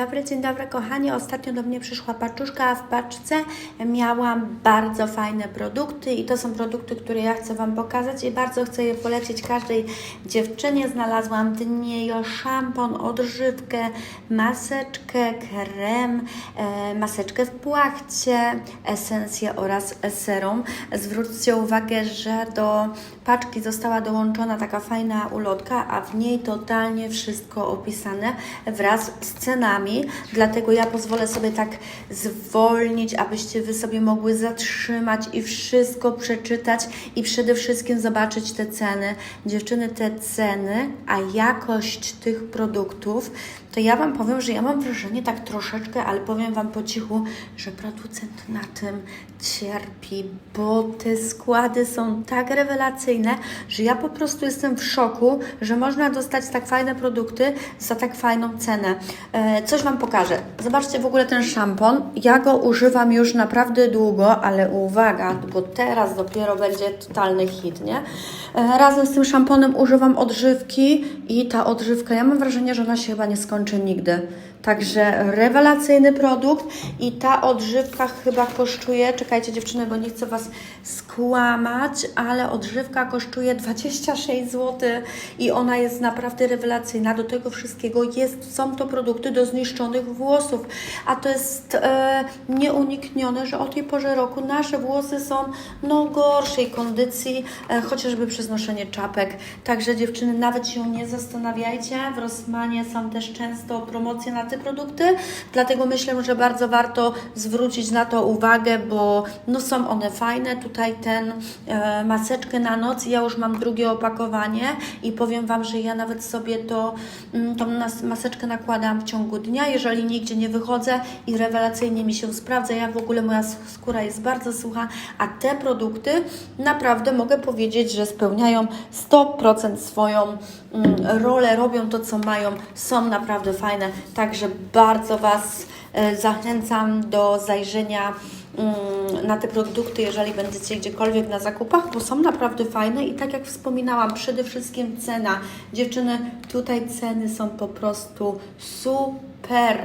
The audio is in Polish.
Dobry, dzień dobry kochani. Ostatnio do mnie przyszła paczuszka, a w paczce miałam bardzo fajne produkty i to są produkty, które ja chcę Wam pokazać i bardzo chcę je polecić każdej dziewczynie. Znalazłam Dniejo, szampon, odżywkę, maseczkę, krem, e, maseczkę w płachcie, esencję oraz serum. Zwróćcie uwagę, że do paczki została dołączona taka fajna ulotka, a w niej totalnie wszystko opisane wraz z cenami. Dlatego ja pozwolę sobie tak zwolnić, abyście Wy sobie mogły zatrzymać i wszystko przeczytać i przede wszystkim zobaczyć te ceny. Dziewczyny, te ceny, a jakość tych produktów, to ja Wam powiem, że ja mam wrażenie tak troszeczkę, ale powiem Wam po cichu, że producent na tym cierpi, bo te składy są tak rewelacyjne, że ja po prostu jestem w szoku, że można dostać tak fajne produkty za tak fajną cenę. E, coś Wam pokażę. Zobaczcie w ogóle ten szampon. Ja go używam już naprawdę długo, ale uwaga, bo teraz dopiero będzie totalny hit, nie? E, razem z tym szamponem używam odżywki i ta odżywka, ja mam wrażenie, że ona się chyba nie skończy nigdy. Także rewelacyjny produkt i ta odżywka chyba kosztuje, czekajcie dziewczyny, bo nie chcę Was skłamać, ale odżywka kosztuje 26 zł i ona jest naprawdę rewelacyjna. Do tego wszystkiego jest, są to produkty do zniszczonych włosów, a to jest e, nieuniknione, że o tej porze roku nasze włosy są no gorszej kondycji, e, chociażby przez noszenie czapek. Także dziewczyny, nawet się nie zastanawiajcie, w Rossmanie są też często promocje na produkty, dlatego myślę, że bardzo warto zwrócić na to uwagę, bo no są one fajne. Tutaj ten e, maseczkę na noc, ja już mam drugie opakowanie i powiem Wam, że ja nawet sobie to, mm, tą maseczkę nakładam w ciągu dnia, jeżeli nigdzie nie wychodzę i rewelacyjnie mi się sprawdza. Ja w ogóle moja sk- skóra jest bardzo sucha, a te produkty naprawdę mogę powiedzieć, że spełniają 100% swoją mm, rolę, robią to, co mają, są naprawdę fajne. Także bardzo Was e, zachęcam do zajrzenia mm, na te produkty, jeżeli będziecie gdziekolwiek na zakupach, bo są naprawdę fajne i tak jak wspominałam, przede wszystkim cena. Dziewczyny, tutaj ceny są po prostu super.